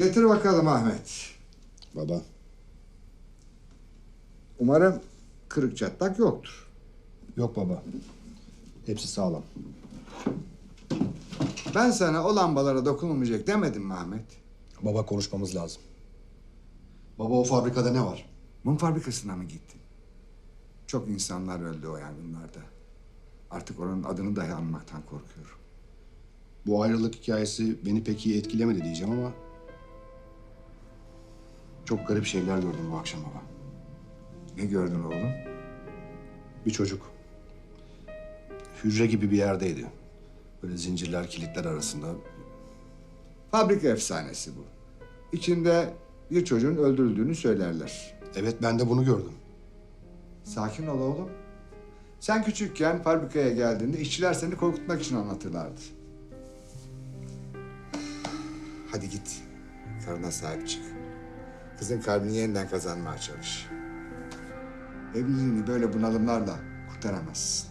Getir bakalım Ahmet. Baba, Umarım kırık çatlak yoktur. yok baba. Hepsi sağlam. Ben sana o lambalara dokunulmayacak demedim mi Ahmet? Baba konuşmamız lazım. Baba o fabrikada ne var? Mum fabrikasına mı gittin? Çok insanlar öldü o yangınlarda. Artık oranın adını dahi anmaktan korkuyorum. Bu ayrılık hikayesi beni pek iyi etkilemedi diyeceğim ama... Çok garip şeyler gördüm bu akşam baba. Ne gördün oğlum? Bir çocuk. Hücre gibi bir yerdeydi. Böyle zincirler, kilitler arasında. Fabrika efsanesi bu. İçinde bir çocuğun öldürüldüğünü söylerler. Evet ben de bunu gördüm. Sakin ol oğlum. Sen küçükken fabrikaya geldiğinde işçiler seni korkutmak için anlatırlardı. Hadi git. Karına sahip çık. Kızın kalbini yeniden kazanmaya çalış. Evliliğini böyle bunalımlarla kurtaramazsın.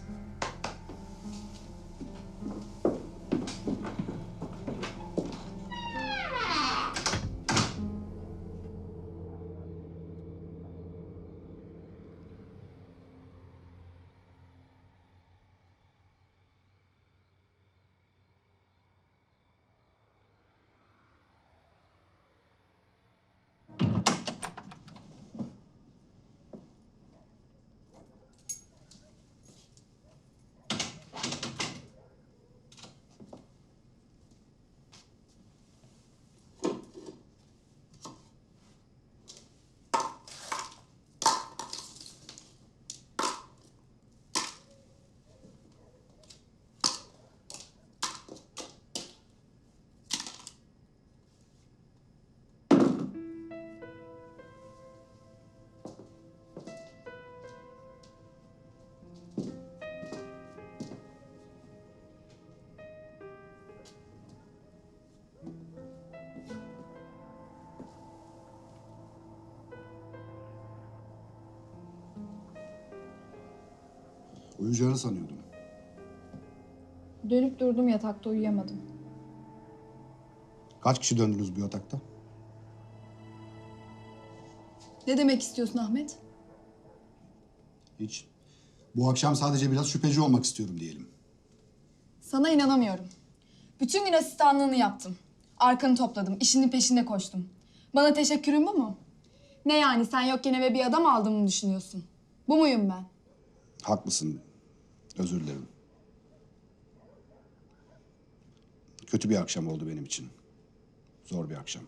Uyuyacağını sanıyordum. Dönüp durdum yatakta uyuyamadım. Kaç kişi döndünüz bu yatakta? Ne demek istiyorsun Ahmet? Hiç. Bu akşam sadece biraz şüpheci olmak istiyorum diyelim. Sana inanamıyorum. Bütün gün asistanlığını yaptım. Arkanı topladım, işinin peşinde koştum. Bana teşekkürün bu mu? Ne yani sen yokken eve bir adam aldığımı düşünüyorsun? Bu muyum ben? Haklısın. Özür dilerim. Kötü bir akşam oldu benim için. Zor bir akşam.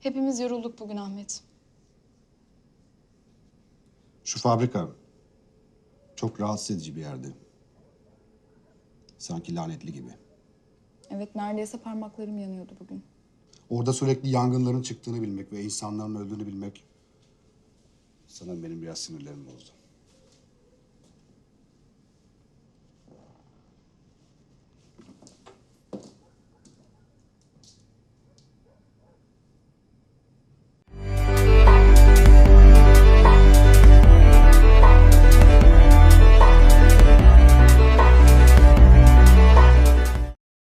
Hepimiz yorulduk bugün Ahmet. Şu fabrika çok rahatsız edici bir yerdi. Sanki lanetli gibi. Evet neredeyse parmaklarım yanıyordu bugün. Orada sürekli yangınların çıktığını bilmek ve insanların öldüğünü bilmek sanırım benim biraz sinirlerimi bozdu.